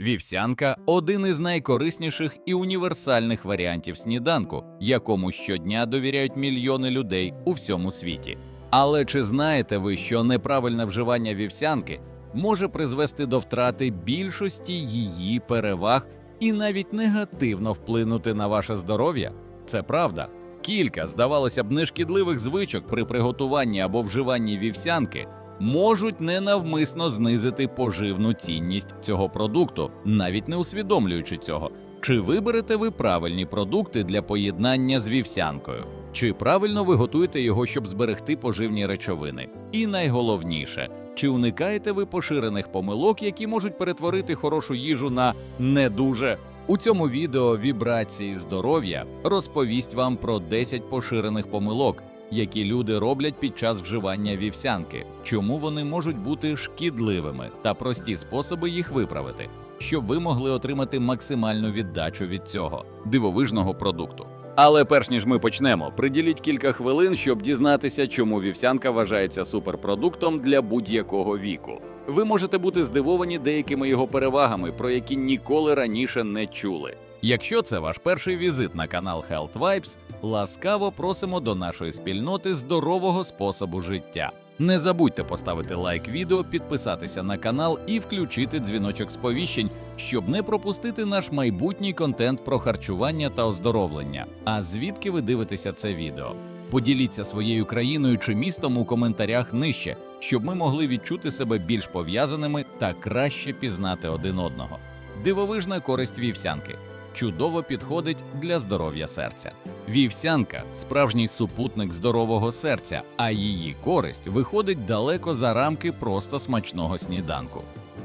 Вівсянка один із найкорисніших і універсальних варіантів сніданку, якому щодня довіряють мільйони людей у всьому світі. Але чи знаєте ви, що неправильне вживання вівсянки може призвести до втрати більшості її переваг і навіть негативно вплинути на ваше здоров'я? Це правда. Кілька, здавалося б, нешкідливих звичок при приготуванні або вживанні вівсянки можуть ненавмисно знизити поживну цінність цього продукту, навіть не усвідомлюючи цього. Чи виберете ви правильні продукти для поєднання з вівсянкою? Чи правильно ви готуєте його, щоб зберегти поживні речовини? І найголовніше, чи уникаєте ви поширених помилок, які можуть перетворити хорошу їжу на не дуже? У цьому відео вібрації здоров'я розповість вам про 10 поширених помилок, які люди роблять під час вживання вівсянки, чому вони можуть бути шкідливими та прості способи їх виправити, щоб ви могли отримати максимальну віддачу від цього дивовижного продукту. Але перш ніж ми почнемо, приділіть кілька хвилин, щоб дізнатися, чому вівсянка вважається суперпродуктом для будь-якого віку. Ви можете бути здивовані деякими його перевагами, про які ніколи раніше не чули. Якщо це ваш перший візит на канал Health Vibes, ласкаво просимо до нашої спільноти здорового способу життя. Не забудьте поставити лайк відео, підписатися на канал і включити дзвіночок сповіщень, щоб не пропустити наш майбутній контент про харчування та оздоровлення. А звідки ви дивитеся це відео? Поділіться своєю країною чи містом у коментарях нижче, щоб ми могли відчути себе більш пов'язаними та краще пізнати один одного. Дивовижна користь вівсянки чудово підходить для здоров'я серця. Вівсянка справжній супутник здорового серця, а її користь виходить далеко за рамки просто смачного сніданку.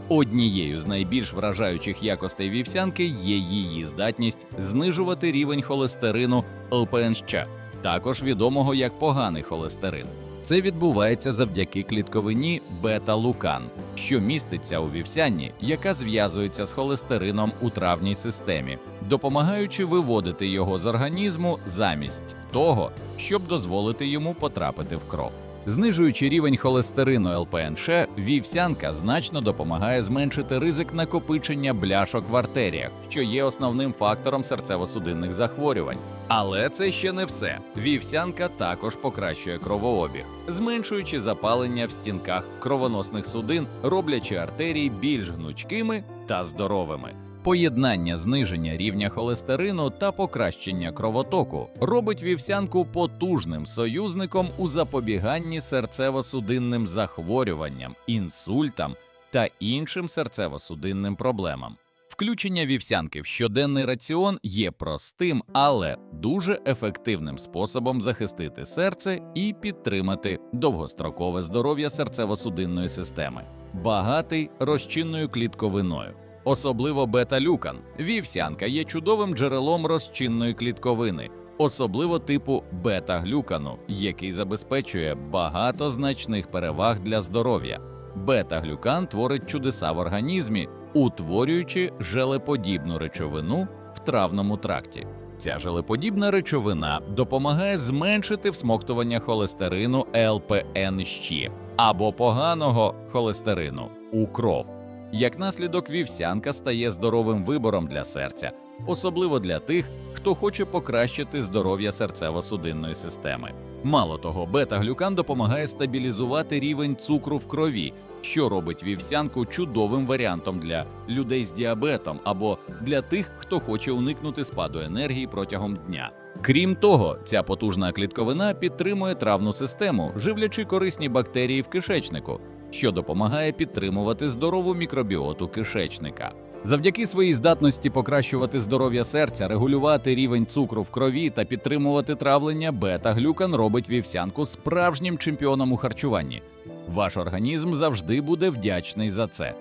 Однією з найбільш вражаючих якостей вівсянки є її здатність знижувати рівень холестерину ЛПНЩ, також відомого як поганий холестерин. Це відбувається завдяки клітковині бета-лукан, що міститься у вівсянні, яка зв'язується з холестерином у травній системі, допомагаючи виводити його з організму замість того, щоб дозволити йому потрапити в кров. Знижуючи рівень холестерину ЛПНШ, вівсянка значно допомагає зменшити ризик накопичення бляшок в артеріях, що є основним фактором серцево-судинних захворювань. Але це ще не все. Вівсянка також покращує кровообіг, зменшуючи запалення в стінках кровоносних судин, роблячи артерії більш гнучкими та здоровими. Поєднання зниження рівня холестерину та покращення кровотоку робить вівсянку потужним союзником у запобіганні серцево-судинним захворюванням, інсультам та іншим серцево-судинним проблемам. Включення вівсянки в щоденний раціон є простим, але дуже ефективним способом захистити серце і підтримати довгострокове здоров'я серцево-судинної системи, багатий розчинною клітковиною. Особливо бета-люкан. Вівсянка є чудовим джерелом розчинної клітковини, особливо типу бета-глюкану, який забезпечує багато значних переваг для здоров'я. Бета-глюкан творить чудеса в організмі, утворюючи желеподібну речовину в травному тракті. Ця желеподібна речовина допомагає зменшити всмоктування холестерину ЛПНЩ або поганого холестерину у кров. Як наслідок, вівсянка стає здоровим вибором для серця, особливо для тих, хто хоче покращити здоров'я серцево-судинної системи. Мало того, бета-глюкан допомагає стабілізувати рівень цукру в крові, що робить вівсянку чудовим варіантом для людей з діабетом або для тих, хто хоче уникнути спаду енергії протягом дня. Крім того, ця потужна клітковина підтримує травну систему, живлячи корисні бактерії в кишечнику, що допомагає підтримувати здорову мікробіоту кишечника. Завдяки своїй здатності покращувати здоров'я серця, регулювати рівень цукру в крові та підтримувати травлення, бета-глюкан робить вівсянку справжнім чемпіоном у харчуванні. Ваш організм завжди буде вдячний за це,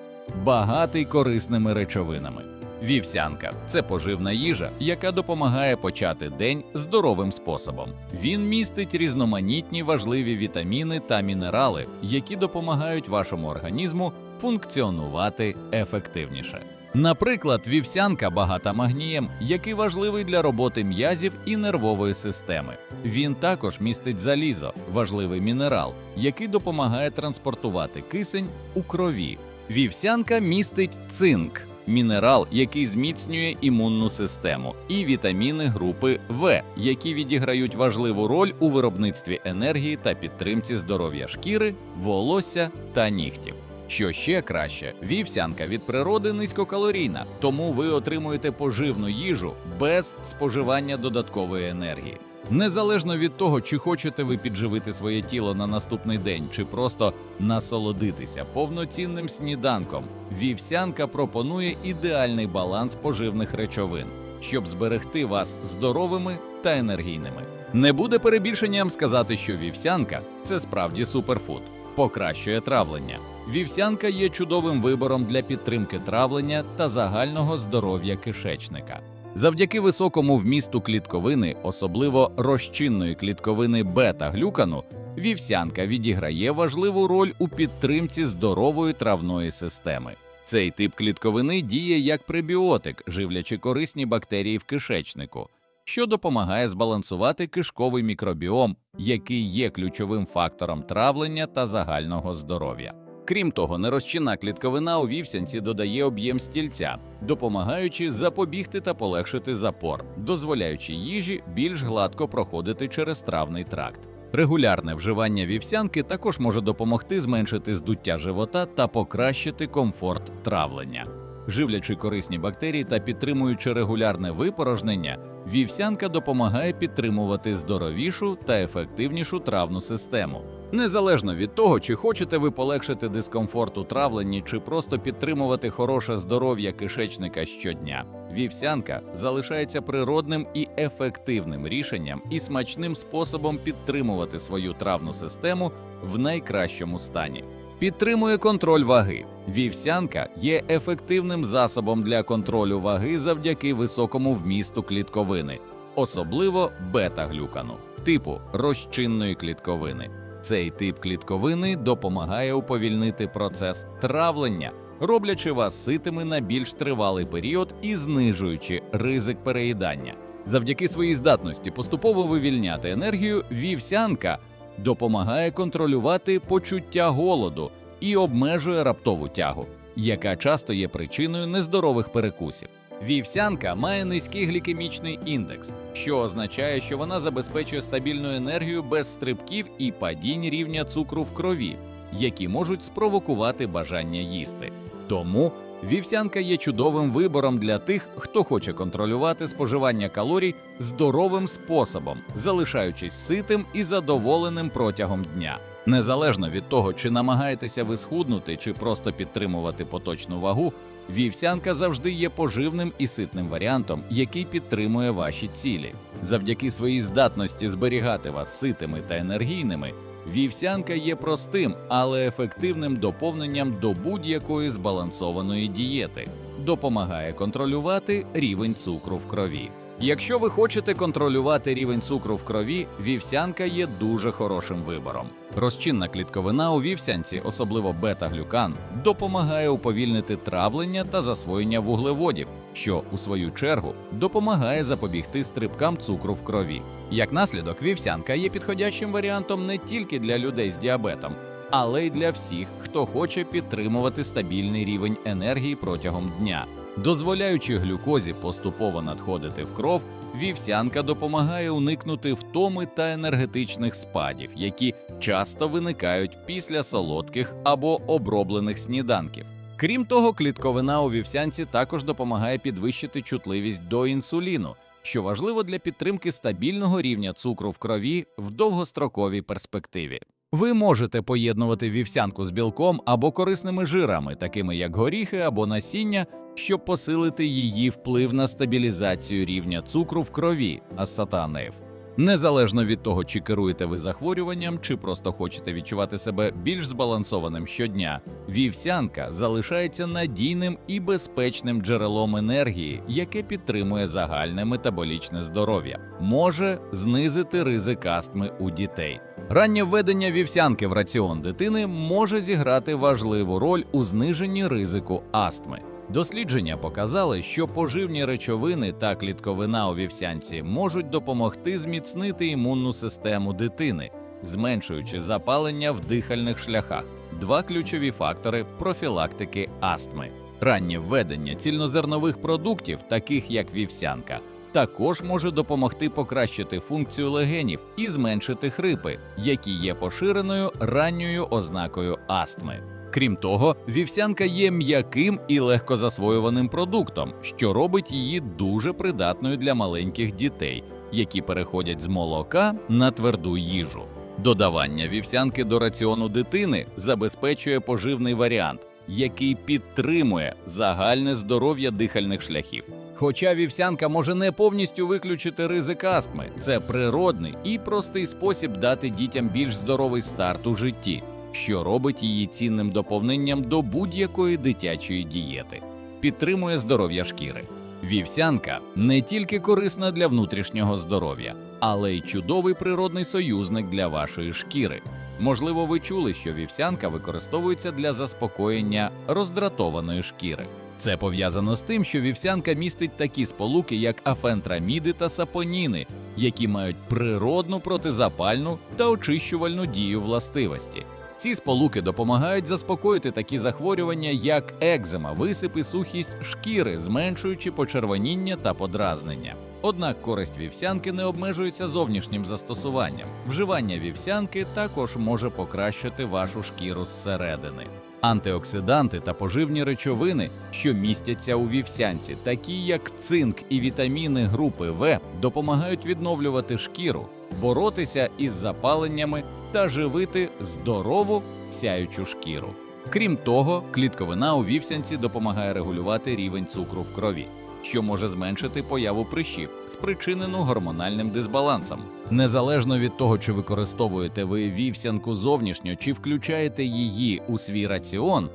багатий корисними речовинами. Вівсянка це поживна їжа, яка допомагає почати день здоровим способом. Він містить різноманітні важливі вітаміни та мінерали, які допомагають вашому організму функціонувати ефективніше. Наприклад, вівсянка багата магнієм, який важливий для роботи м'язів і нервової системи. Він також містить залізо, важливий мінерал, який допомагає транспортувати кисень у крові. Вівсянка містить цинк, мінерал, який зміцнює імунну систему, і вітаміни групи В, які відіграють важливу роль у виробництві енергії та підтримці здоров'я шкіри, волосся та нігтів. Що ще краще, вівсянка від природи низькокалорійна, тому ви отримуєте поживну їжу без споживання додаткової енергії. Незалежно від того, чи хочете ви підживити своє тіло на наступний день, чи просто насолодитися повноцінним сніданком, вівсянка пропонує ідеальний баланс поживних речовин, щоб зберегти вас здоровими та енергійними. Не буде перебільшенням сказати, що вівсянка це справді суперфуд, покращує травлення. Вівсянка є чудовим вибором для підтримки травлення та загального здоров'я кишечника. Завдяки високому вмісту клітковини, особливо розчинної клітковини бета-глюкану, вівсянка відіграє важливу роль у підтримці здорової травної системи. Цей тип клітковини діє як пребіотик, живлячи корисні бактерії в кишечнику, що допомагає збалансувати кишковий мікробіом, який є ключовим фактором травлення та загального здоров'я. Крім того, нерозчинна клітковина у вівсянці додає об'єм стільця, допомагаючи запобігти та полегшити запор, дозволяючи їжі більш гладко проходити через травний тракт. Регулярне вживання вівсянки також може допомогти зменшити здуття живота та покращити комфорт травлення. Живлячи корисні бактерії та підтримуючи регулярне випорожнення, вівсянка допомагає підтримувати здоровішу та ефективнішу травну систему. Незалежно від того, чи хочете ви полегшити дискомфорт у травленні, чи просто підтримувати хороше здоров'я кишечника щодня, вівсянка залишається природним і ефективним рішенням і смачним способом підтримувати свою травну систему в найкращому стані. Підтримує контроль ваги. Вівсянка є ефективним засобом для контролю ваги завдяки високому вмісту клітковини, особливо бета-глюкану, типу розчинної клітковини. Цей тип клітковини допомагає уповільнити процес травлення, роблячи вас ситими на більш тривалий період і знижуючи ризик переїдання. Завдяки своїй здатності поступово вивільняти енергію, вівсянка допомагає контролювати почуття голоду і обмежує раптову тягу, яка часто є причиною нездорових перекусів. Вівсянка має низький глікемічний індекс, що означає, що вона забезпечує стабільну енергію без стрибків і падінь рівня цукру в крові, які можуть спровокувати бажання їсти. Тому вівсянка є чудовим вибором для тих, хто хоче контролювати споживання калорій здоровим способом, залишаючись ситим і задоволеним протягом дня. Незалежно від того, чи намагаєтеся ви схуднути, чи просто підтримувати поточну вагу, Вівсянка завжди є поживним і ситним варіантом, який підтримує ваші цілі. Завдяки своїй здатності зберігати вас ситими та енергійними, вівсянка є простим, але ефективним доповненням до будь-якої збалансованої дієти, допомагає контролювати рівень цукру в крові. Якщо ви хочете контролювати рівень цукру в крові, вівсянка є дуже хорошим вибором. Розчинна клітковина у вівсянці, особливо бета-глюкан, допомагає уповільнити травлення та засвоєння вуглеводів, що у свою чергу допомагає запобігти стрибкам цукру в крові. Як наслідок, вівсянка є підходящим варіантом не тільки для людей з діабетом, але й для всіх, хто хоче підтримувати стабільний рівень енергії протягом дня. Дозволяючи глюкозі поступово надходити в кров, вівсянка допомагає уникнути втоми та енергетичних спадів, які часто виникають після солодких або оброблених сніданків. Крім того, клітковина у вівсянці також допомагає підвищити чутливість до інсуліну, що важливо для підтримки стабільного рівня цукру в крові в довгостроковій перспективі. Ви можете поєднувати вівсянку з білком або корисними жирами, такими як горіхи або насіння, щоб посилити її вплив на стабілізацію рівня цукру в крові асатанеїв. Незалежно від того, чи керуєте ви захворюванням, чи просто хочете відчувати себе більш збалансованим щодня, вівсянка залишається надійним і безпечним джерелом енергії, яке підтримує загальне метаболічне здоров'я, може знизити ризик астми у дітей. Раннє введення вівсянки в раціон дитини може зіграти важливу роль у зниженні ризику астми. Дослідження показали, що поживні речовини та клітковина у вівсянці можуть допомогти зміцнити імунну систему дитини, зменшуючи запалення в дихальних шляхах два ключові фактори профілактики астми. Раннє введення цільнозернових продуктів, таких як вівсянка, також може допомогти покращити функцію легенів і зменшити хрипи, які є поширеною ранньою ознакою астми. Крім того, вівсянка є м'яким і легкозасвоюваним продуктом, що робить її дуже придатною для маленьких дітей, які переходять з молока на тверду їжу. Додавання вівсянки до раціону дитини забезпечує поживний варіант, який підтримує загальне здоров'я дихальних шляхів. Хоча вівсянка може не повністю виключити ризик астми, це природний і простий спосіб дати дітям більш здоровий старт у житті, що робить її цінним доповненням до будь-якої дитячої дієти, підтримує здоров'я шкіри. Вівсянка не тільки корисна для внутрішнього здоров'я, але й чудовий природний союзник для вашої шкіри. Можливо, ви чули, що вівсянка використовується для заспокоєння роздратованої шкіри. Це пов'язано з тим, що вівсянка містить такі сполуки, як афентраміди та сапоніни, які мають природну протизапальну та очищувальну дію властивості. Ці сполуки допомагають заспокоїти такі захворювання, як екзема, висип і сухість шкіри, зменшуючи почервоніння та подразнення. Однак користь вівсянки не обмежується зовнішнім застосуванням. Вживання вівсянки також може покращити вашу шкіру зсередини. Антиоксиданти та поживні речовини, що містяться у вівсянці, такі як цинк і вітаміни групи В, допомагають відновлювати шкіру, боротися із запаленнями та живити здорову сяючу шкіру. Крім того, клітковина у вівсянці допомагає регулювати рівень цукру в крові, що може зменшити появу прищів, спричинену гормональним дисбалансом. Незалежно від того, чи використовуєте ви вівсянку зовнішньо, чи включаєте її у свій раціон.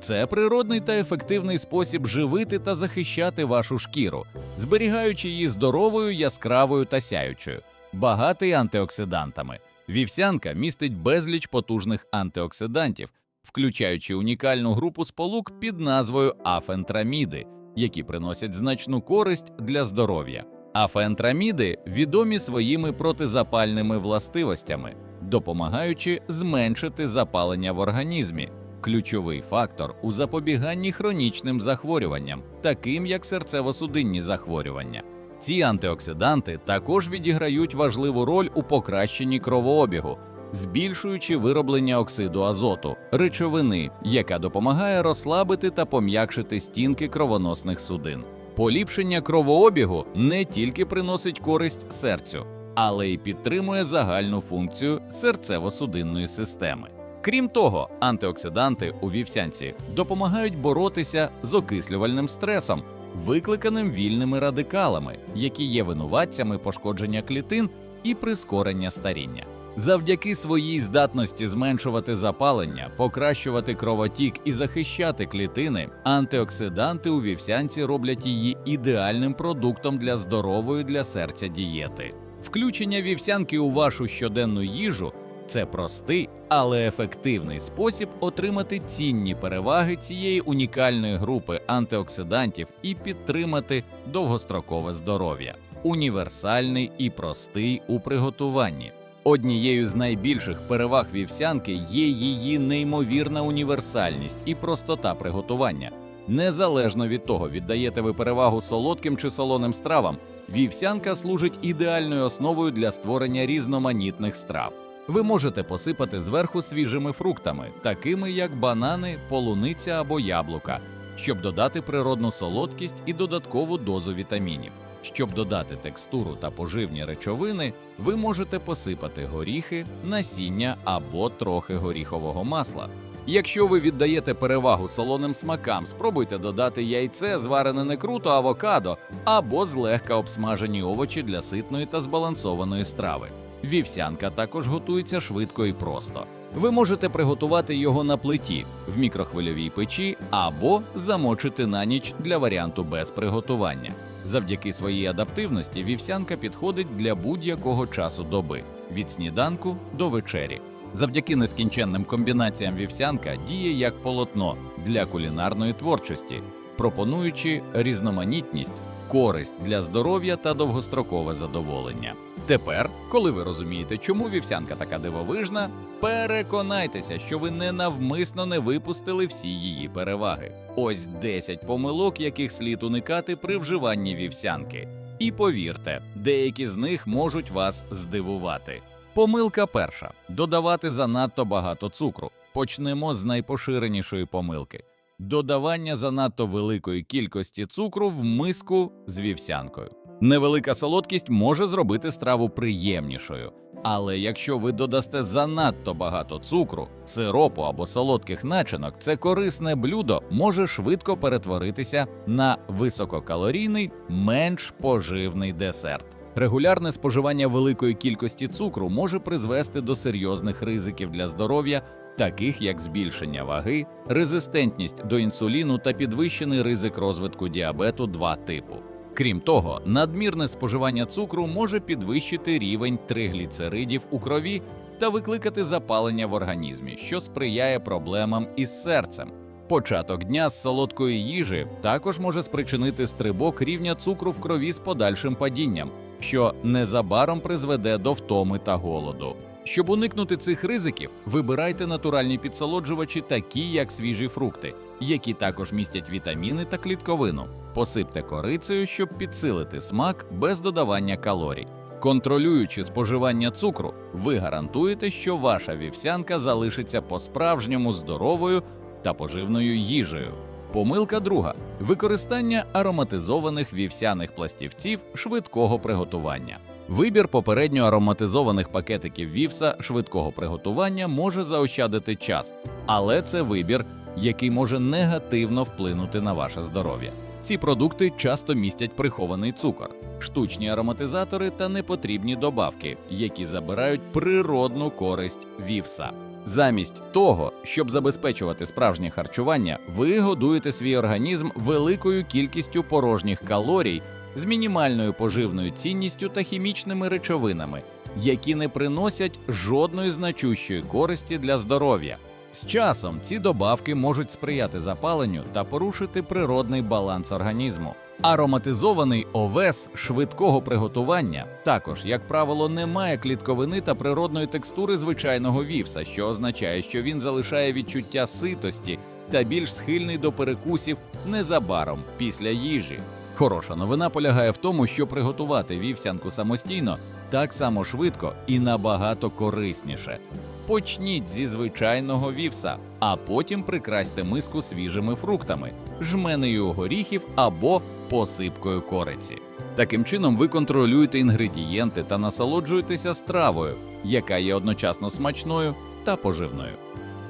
Це природний та ефективний спосіб живити та захищати вашу шкіру, зберігаючи її здоровою, яскравою та сяючою, багатий антиоксидантами. Вівсянка містить безліч потужних антиоксидантів, включаючи унікальну групу сполук під назвою афентраміди, які приносять значну користь для здоров'я. Афентраміди відомі своїми протизапальними властивостями, допомагаючи зменшити запалення в організмі. Ключовий фактор у запобіганні хронічним захворюванням, таким як серцево-судинні захворювання. Ці антиоксиданти також відіграють важливу роль у покращенні кровообігу, збільшуючи вироблення оксиду азоту, речовини, яка допомагає розслабити та пом'якшити стінки кровоносних судин. Поліпшення кровообігу не тільки приносить користь серцю, але й підтримує загальну функцію серцево-судинної системи. Крім того, антиоксиданти у вівсянці допомагають боротися з окислювальним стресом, викликаним вільними радикалами, які є винуватцями пошкодження клітин і прискорення старіння. Завдяки своїй здатності зменшувати запалення, покращувати кровотік і захищати клітини, антиоксиданти у вівсянці роблять її ідеальним продуктом для здорової для серця дієти. Включення вівсянки у вашу щоденну їжу це простий, але ефективний спосіб отримати цінні переваги цієї унікальної групи антиоксидантів і підтримати довгострокове здоров'я. Універсальний і простий у приготуванні. Однією з найбільших переваг вівсянки є її неймовірна універсальність і простота приготування. Незалежно від того, віддаєте ви перевагу солодким чи солоним стравам, вівсянка служить ідеальною основою для створення різноманітних страв. Ви можете посипати зверху свіжими фруктами, такими як банани, полуниця або яблука, щоб додати природну солодкість і додаткову дозу вітамінів. Щоб додати текстуру та поживні речовини, ви можете посипати горіхи, насіння або трохи горіхового масла. Якщо ви віддаєте перевагу солоним смакам, спробуйте додати яйце, зварене не круто, авокадо або злегка обсмажені овочі для ситної та збалансованої страви. Вівсянка також готується швидко і просто. Ви можете приготувати його на плиті в мікрохвильовій печі або замочити на ніч для варіанту без приготування. Завдяки своїй адаптивності вівсянка підходить для будь-якого часу доби від сніданку до вечері. Завдяки нескінченним комбінаціям вівсянка діє як полотно для кулінарної творчості, пропонуючи різноманітність, користь для здоров'я та довгострокове задоволення. Тепер, коли ви розумієте, чому вівсянка така дивовижна, переконайтеся, що ви ненавмисно не випустили всі її переваги. Ось 10 помилок, яких слід уникати при вживанні вівсянки. І повірте, деякі з них можуть вас здивувати. Помилка перша додавати занадто багато цукру. Почнемо з найпоширенішої помилки додавання занадто великої кількості цукру в миску з вівсянкою. Невелика солодкість може зробити страву приємнішою, але якщо ви додасте занадто багато цукру, сиропу або солодких начинок, це корисне блюдо може швидко перетворитися на висококалорійний, менш поживний десерт. Регулярне споживання великої кількості цукру може призвести до серйозних ризиків для здоров'я, таких як збільшення ваги, резистентність до інсуліну та підвищений ризик розвитку діабету 2 типу. Крім того, надмірне споживання цукру може підвищити рівень тригліцеридів у крові та викликати запалення в організмі, що сприяє проблемам із серцем. Початок дня з солодкої їжі також може спричинити стрибок рівня цукру в крові з подальшим падінням, що незабаром призведе до втоми та голоду. Щоб уникнути цих ризиків, вибирайте натуральні підсолоджувачі, такі як свіжі фрукти, які також містять вітаміни та клітковину. Посипте корицею, щоб підсилити смак без додавання калорій. Контролюючи споживання цукру, ви гарантуєте, що ваша вівсянка залишиться по-справжньому здоровою та поживною їжею. Помилка друга використання ароматизованих вівсяних пластівців швидкого приготування. Вибір попередньо ароматизованих пакетиків вівса швидкого приготування може заощадити час, але це вибір, який може негативно вплинути на ваше здоров'я. Ці продукти часто містять прихований цукор, штучні ароматизатори та непотрібні добавки, які забирають природну користь вівса. Замість того, щоб забезпечувати справжнє харчування, ви годуєте свій організм великою кількістю порожніх калорій з мінімальною поживною цінністю та хімічними речовинами, які не приносять жодної значущої користі для здоров'я. З часом ці добавки можуть сприяти запаленню та порушити природний баланс організму. Ароматизований овес швидкого приготування також, як правило, не має клітковини та природної текстури звичайного вівса, що означає, що він залишає відчуття ситості та більш схильний до перекусів незабаром після їжі. Хороша новина полягає в тому, що приготувати вівсянку самостійно так само швидко і набагато корисніше. Почніть зі звичайного вівса, а потім прикрасьте миску свіжими фруктами, жменею горіхів або посипкою кориці. Таким чином, ви контролюєте інгредієнти та насолоджуєтеся стравою, яка є одночасно смачною та поживною.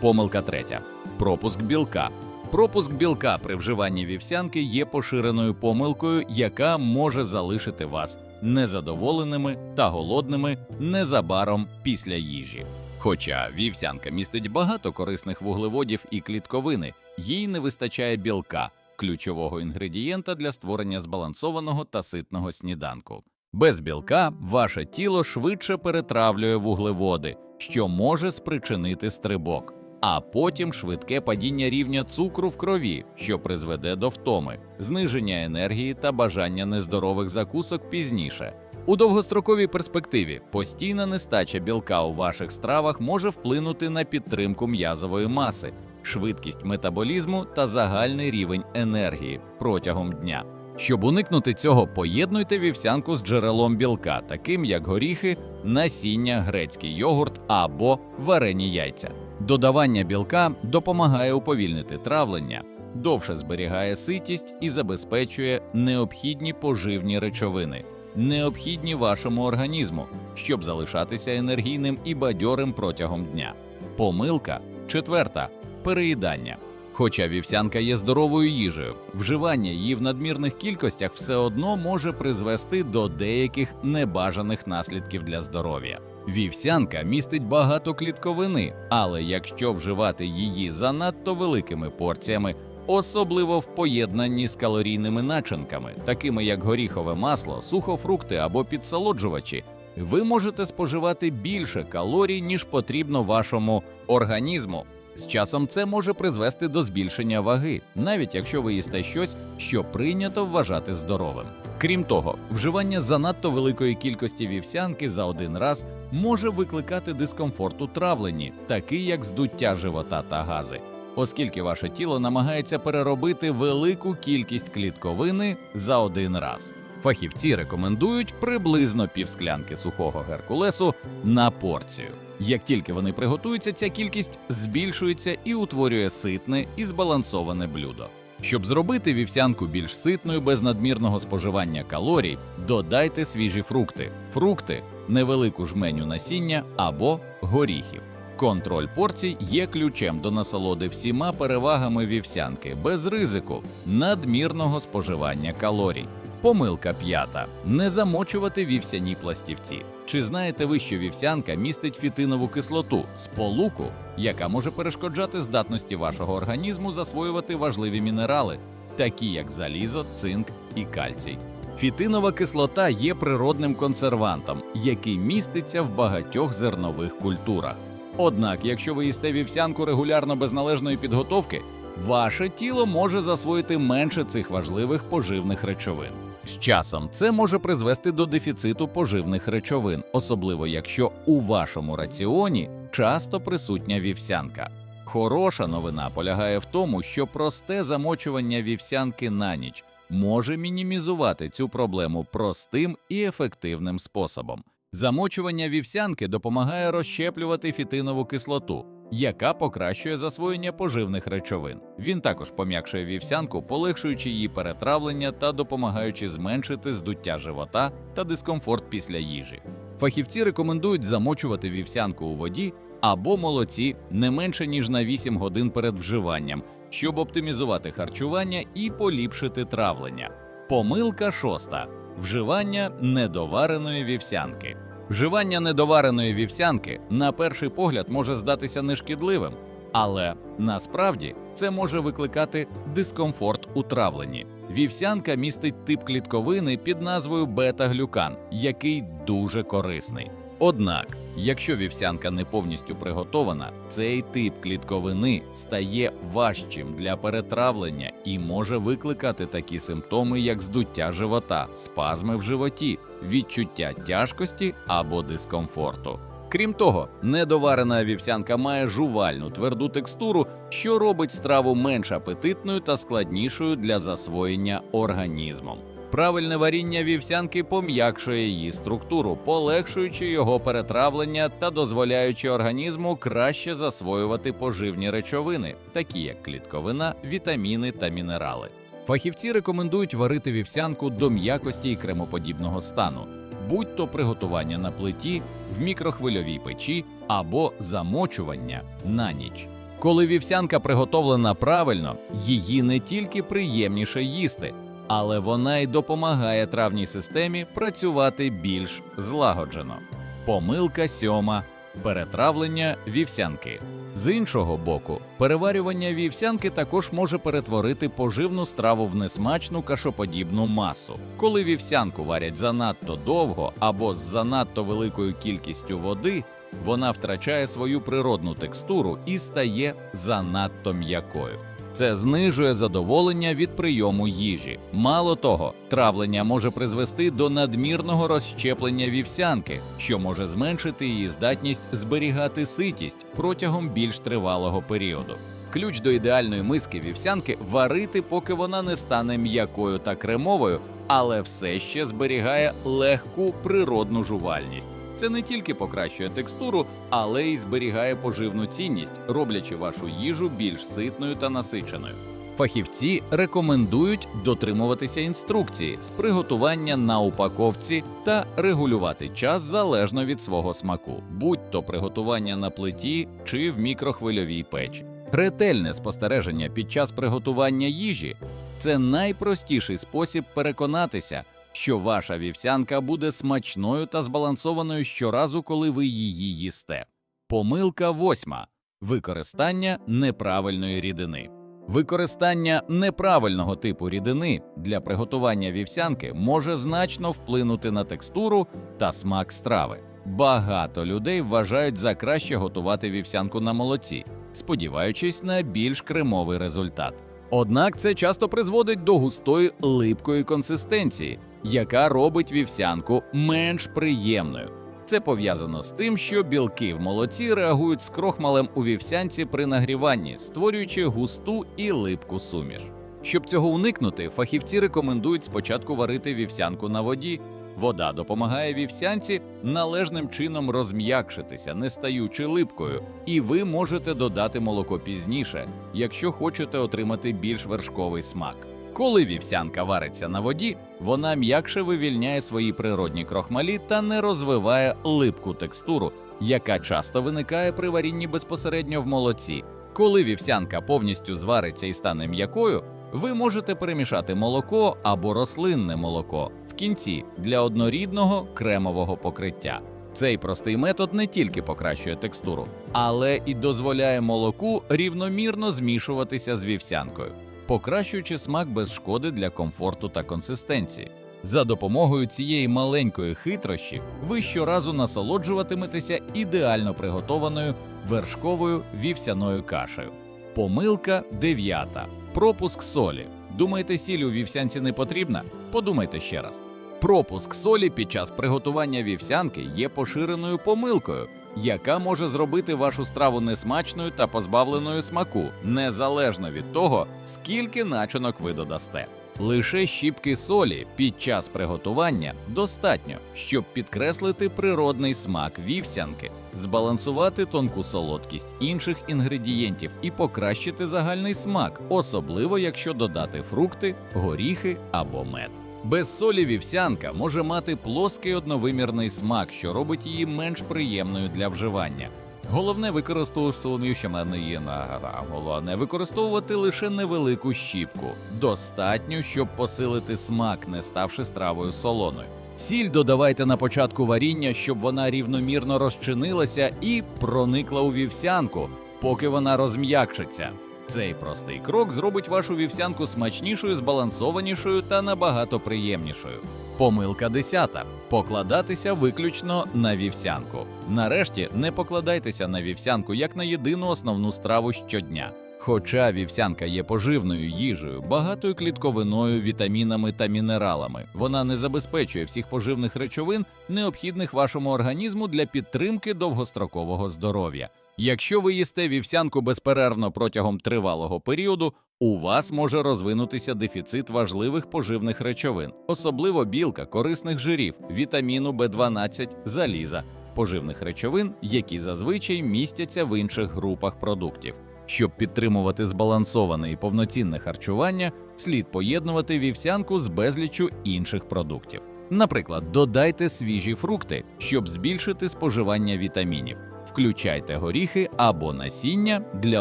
Помилка третя: пропуск білка. Пропуск білка при вживанні вівсянки є поширеною помилкою, яка може залишити вас незадоволеними та голодними незабаром після їжі. Хоча вівсянка містить багато корисних вуглеводів і клітковини, їй не вистачає білка, ключового інгредієнта для створення збалансованого та ситного сніданку. Без білка ваше тіло швидше перетравлює вуглеводи, що може спричинити стрибок, а потім швидке падіння рівня цукру в крові, що призведе до втоми, зниження енергії та бажання нездорових закусок пізніше. У довгостроковій перспективі постійна нестача білка у ваших стравах може вплинути на підтримку м'язової маси, швидкість метаболізму та загальний рівень енергії протягом дня. Щоб уникнути цього, поєднуйте вівсянку з джерелом білка, таким як горіхи, насіння, грецький йогурт або варені яйця. Додавання білка допомагає уповільнити травлення, довше зберігає ситість і забезпечує необхідні поживні речовини, необхідні вашому організму, щоб залишатися енергійним і бадьорим протягом дня. Помилка четверта переїдання. Хоча вівсянка є здоровою їжею, вживання її в надмірних кількостях все одно може призвести до деяких небажаних наслідків для здоров'я. Вівсянка містить багато клітковини, але якщо вживати її занадто великими порціями, особливо в поєднанні з калорійними начинками, такими як горіхове масло, сухофрукти або підсолоджувачі, ви можете споживати більше калорій, ніж потрібно вашому організму. З часом це може призвести до збільшення ваги, навіть якщо ви їсте щось, що прийнято вважати здоровим. Крім того, вживання занадто великої кількості вівсянки за один раз може викликати дискомфорт у травленні, такий як здуття живота та гази, оскільки ваше тіло намагається переробити велику кількість клітковини за один раз. Фахівці рекомендують приблизно півсклянки сухого геркулесу на порцію. Як тільки вони приготуються, ця кількість збільшується і утворює ситне і збалансоване блюдо. Щоб зробити вівсянку більш ситною без надмірного споживання калорій, додайте свіжі фрукти, фрукти, невелику жменю насіння або горіхів. Контроль порцій є ключем до насолоди всіма перевагами вівсянки без ризику надмірного споживання калорій. Помилка п'ята не замочувати вівсяні пластівці. Чи знаєте ви, що вівсянка містить фітинову кислоту сполуку, яка може перешкоджати здатності вашого організму засвоювати важливі мінерали, такі як залізо, цинк і кальцій. Фітинова кислота є природним консервантом, який міститься в багатьох зернових культурах. Однак, якщо ви їсте вівсянку регулярно без належної підготовки, ваше тіло може засвоїти менше цих важливих поживних речовин. З часом це може призвести до дефіциту поживних речовин, особливо якщо у вашому раціоні часто присутня вівсянка. Хороша новина полягає в тому, що просте замочування вівсянки на ніч може мінімізувати цю проблему простим і ефективним способом. Замочування вівсянки допомагає розщеплювати фітинову кислоту, яка покращує засвоєння поживних речовин. Він також пом'якшує вівсянку, полегшуючи її перетравлення та допомагаючи зменшити здуття живота та дискомфорт після їжі. Фахівці рекомендують замочувати вівсянку у воді або молоці не менше ніж на 8 годин перед вживанням, щоб оптимізувати харчування і поліпшити травлення. Помилка шоста вживання недовареної вівсянки. Вживання недовареної вівсянки на перший погляд може здатися нешкідливим, але насправді це може викликати дискомфорт у травленні. Вівсянка містить тип клітковини під назвою бета-глюкан, який дуже корисний. Однак, якщо вівсянка не повністю приготована, цей тип клітковини стає важчим для перетравлення і може викликати такі симптоми, як здуття живота, спазми в животі, відчуття тяжкості або дискомфорту. Крім того, недоварена вівсянка має жувальну тверду текстуру, що робить страву менш апетитною та складнішою для засвоєння організмом. Правильне варіння вівсянки пом'якшує її структуру, полегшуючи його перетравлення та дозволяючи організму краще засвоювати поживні речовини, такі як клітковина, вітаміни та мінерали. Фахівці рекомендують варити вівсянку до м'якості і кремоподібного стану, будь то приготування на плиті, в мікрохвильовій печі або замочування на ніч. Коли вівсянка приготовлена правильно, її не тільки приємніше їсти, але вона й допомагає травній системі працювати більш злагоджено. Помилка сьома перетравлення вівсянки. З іншого боку, переварювання вівсянки також може перетворити поживну страву в несмачну кашоподібну масу. Коли вівсянку варять занадто довго або з занадто великою кількістю води, вона втрачає свою природну текстуру і стає занадто м'якою. Це знижує задоволення від прийому їжі. Мало того, травлення може призвести до надмірного розщеплення вівсянки, що може зменшити її здатність зберігати ситість протягом більш тривалого періоду. Ключ до ідеальної миски вівсянки варити, поки вона не стане м'якою та кремовою, але все ще зберігає легку природну жувальність. Це не тільки покращує текстуру, але й зберігає поживну цінність, роблячи вашу їжу більш ситною та насиченою. Фахівці рекомендують дотримуватися інструкції з приготування на упаковці та регулювати час залежно від свого смаку, будь то приготування на плиті чи в мікрохвильовій печі. Ретельне спостереження під час приготування їжі це найпростіший спосіб переконатися, що ваша вівсянка буде смачною та збалансованою щоразу, коли ви її їсте. Помилка восьма використання неправильної рідини. Використання неправильного типу рідини для приготування вівсянки може значно вплинути на текстуру та смак страви. Багато людей вважають за краще готувати вівсянку на молоці, сподіваючись на більш кремовий результат. Однак це часто призводить до густої липкої консистенції, яка робить вівсянку менш приємною. Це пов'язано з тим, що білки в молоці реагують з крохмалем у вівсянці при нагріванні, створюючи густу і липку суміш. Щоб цього уникнути, фахівці рекомендують спочатку варити вівсянку на воді. Вода допомагає вівсянці належним чином розм'якшитися, не стаючи липкою, і ви можете додати молоко пізніше, якщо хочете отримати більш вершковий смак. Коли вівсянка вариться на воді, вона м'якше вивільняє свої природні крохмалі та не розвиває липку текстуру, яка часто виникає при варінні безпосередньо в молоці. Коли вівсянка повністю звариться і стане м'якою, ви можете перемішати молоко або рослинне молоко кінці для однорідного кремового покриття. Цей простий метод не тільки покращує текстуру, але і дозволяє молоку рівномірно змішуватися з вівсянкою, покращуючи смак без шкоди для комфорту та консистенції. За допомогою цієї маленької хитрощі ви щоразу насолоджуватиметеся ідеально приготованою вершковою вівсяною кашею. Помилка дев'ята. Пропуск солі. Думаєте, сіль у вівсянці не потрібна? Подумайте ще раз. Пропуск солі під час приготування вівсянки є поширеною помилкою, яка може зробити вашу страву несмачною та позбавленою смаку, незалежно від того, скільки начинок ви додасте. Лише щіпки солі під час приготування достатньо, щоб підкреслити природний смак вівсянки, збалансувати тонку солодкість інших інгредієнтів і покращити загальний смак, особливо якщо додати фрукти, горіхи або мед. Без солі вівсянка може мати плоский одновимірний смак, що робить її менш приємною для вживання. Головне використовувати що мене є на головне використовувати лише невелику щіпку. Достатньо, щоб посилити смак, не ставши стравою солоною. Сіль додавайте на початку варіння, щоб вона рівномірно розчинилася і проникла у вівсянку, поки вона розм'якшиться. Цей простий крок зробить вашу вівсянку смачнішою, збалансованішою та набагато приємнішою. Помилка десята покладатися виключно на вівсянку. Нарешті не покладайтеся на вівсянку як на єдину основну страву щодня. Хоча вівсянка є поживною їжею, багатою клітковиною, вітамінами та мінералами, вона не забезпечує всіх поживних речовин, необхідних вашому організму для підтримки довгострокового здоров'я. Якщо ви їсте вівсянку безперервно протягом тривалого періоду, у вас може розвинутися дефіцит важливих поживних речовин, особливо білка, корисних жирів, вітаміну В12, заліза, поживних речовин, які зазвичай містяться в інших групах продуктів. Щоб підтримувати збалансоване і повноцінне харчування, слід поєднувати вівсянку з безліччю інших продуктів. Наприклад, додайте свіжі фрукти, щоб збільшити споживання вітамінів. Включайте горіхи або насіння для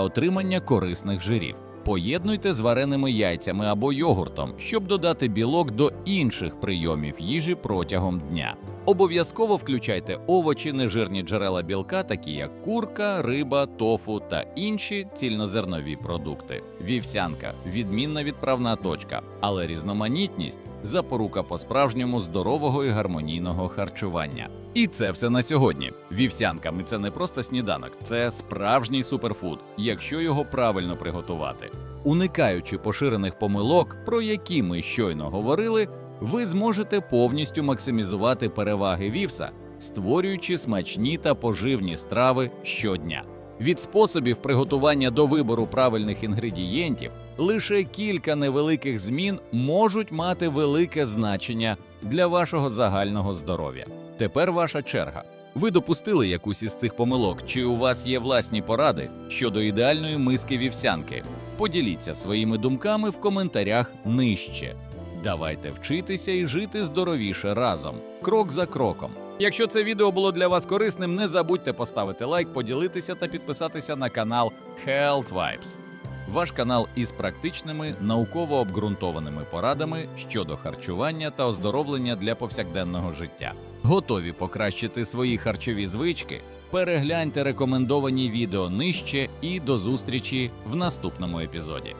отримання корисних жирів. Поєднуйте з вареними яйцями або йогуртом, щоб додати білок до інших прийомів їжі протягом дня. Обов'язково включайте овочі, нежирні джерела білка, такі як курка, риба, тофу та інші цільнозернові продукти. Вівсянка відмінна відправна точка, але різноманітність запорука по-справжньому здорового і гармонійного харчування. І це все на сьогодні. Вівсянками це не просто сніданок, це справжній суперфуд, якщо його правильно приготувати. Уникаючи поширених помилок, про які ми щойно говорили, ви зможете повністю максимізувати переваги вівса, створюючи смачні та поживні страви щодня. Від способів приготування до вибору правильних інгредієнтів лише кілька невеликих змін можуть мати велике значення для вашого загального здоров'я. Тепер ваша черга. Ви допустили якусь із цих помилок, чи у вас є власні поради щодо ідеальної миски вівсянки? Поділіться своїми думками в коментарях нижче. Давайте вчитися і жити здоровіше разом, крок за кроком. Якщо це відео було для вас корисним, не забудьте поставити лайк, поділитися та підписатися на канал Health Vibes. Ваш канал із практичними науково обґрунтованими порадами щодо харчування та оздоровлення для повсякденного життя. Готові покращити свої харчові звички? Перегляньте рекомендовані відео нижче і до зустрічі в наступному епізоді.